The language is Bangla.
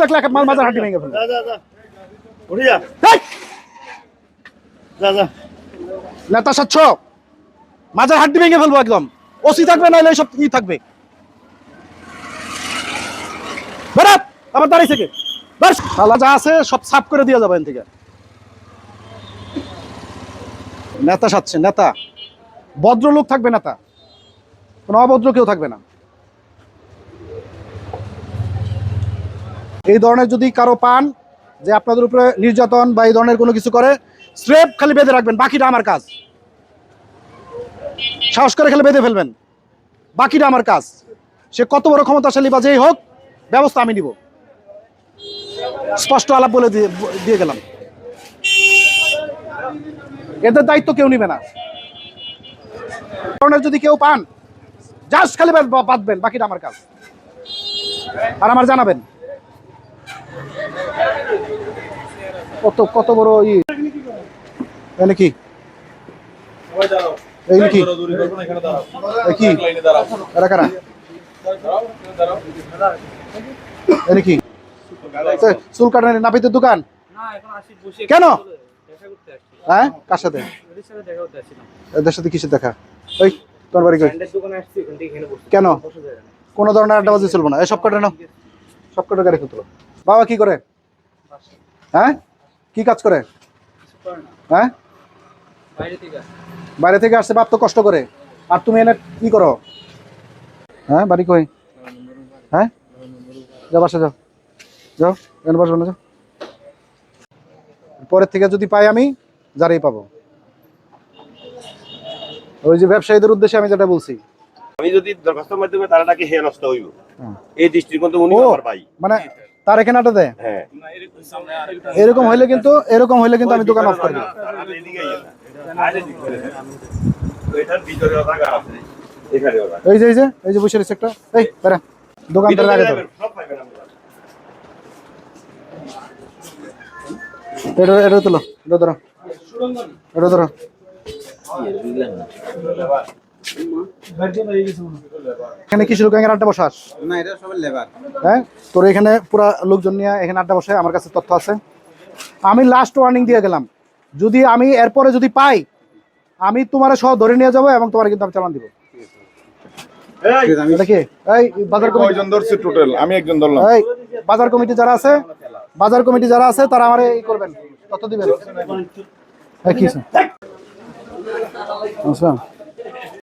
দেখলে মাল মাজার হাঁটি ভেঙে উঠে যা যা যা নেতা স্বচ্ছ মাজার হাড্ডি ভেঙে ফেলব একদম। ওসি থাকবে নাহলে সব ই থাকবে। বেরাত আবার দাঁড়িয়ে থেকে। বাস শালা যা আছে সব সাফ করে দিয়ে যাবে এখান থেকে। নেতা সাচ্ছে নেতা। ভদ্রলোক থাকবে নেতা। কোনো অভদ্র কেউ থাকবে না। এই ধরনের যদি কারও পান যে আপনাদের উপরে নির্যাতন বা এই ধরনের কোনো কিছু করে স্রেপ খালি বেঁধে রাখবেন, বাকিটা আমার কাজ। সাহস করে খালি বেঁধে ফেলবেন। বাকিটা আমার কাজ। সে কত বড় ক্ষমতাশালী বা যেই হোক, ব্যবস্থা আমি নিব। স্পষ্ট আলাপ বলে দিয়ে দিয়ে গেলাম। এদের দায়িত্ব কেউ নিবে না। ধরনের যদি কেউ পান, জাস্ট খালি বাঁধবেন বাকিটা আমার কাজ। আর আমার জানাবেন। কত কত বড় ই? এখানে কি? এই কি? কি? কারা? এনে কি? নাপিতের দোকান? কেন? হ্যাঁ? কার সাথে? এদের সাথে কিসের দেখা? ওই তোমার বাড়ি কই? কেন? কোনো ধরনের আড্ডাবাজি চলবো না। এই সব কটা নাও। সব কটা গাড়ি বাবা কি করে? হ্যাঁ? কি কাজ করে? হ্যাঁ? বাইরে থেকে আসছে। বাপ তো কষ্ট করে। আর তুমি এনে কি করো? হ্যাঁ বাড়ি কই? হ্যাঁ? যাও বাসা যাও। যাও এনে বসবো না যাও। পরের থেকে যদি পাই আমি যারাই পাবো। ওই যে ব্যবসায়ীদের উদ্দেশ্যে আমি যেটা বলছি। আমি যদি দরখাস্তের মাধ্যমে তারা নাকি হে নষ্ট হইব। এই দৃষ্টিকোণ তো উনি আমার ভাই। মানে তার এখানে আটা দেয়? হ্যাঁ। এরকম হইলে কিন্তু এরকম হইলে কিন্তু আমি দোকান অফ করে দিই। এই যে এই যে এই যে বসে রয়েছে একটা। এই বেড়া দোকানদার আগে ধরো সব পাইবেন আপনারা এটা এটা তোলো এটা ধরো এটা ধরো। এখানে আড্ডা বসাস না এটা সবাই লেবার। হ্যাঁ তোর এখানে পুরা লোকজন নিয়ে এখানে আড্ডা বসে আমার কাছে তথ্য আছে। আমি লাস্ট ওয়ার্নিং দিয়ে গেলাম। যদি আমি এরপরে যদি পাই আমি তোমার সহ ধরে নিয়ে যাব এবং তোমার কিন্তু আমি চালান দিব। বাজার কমিটি যারা আছে বাজার কমিটি যারা আছে তারা আমার এই করবেন। তথ্য দিবেন এই কি আছে? আচ্ছা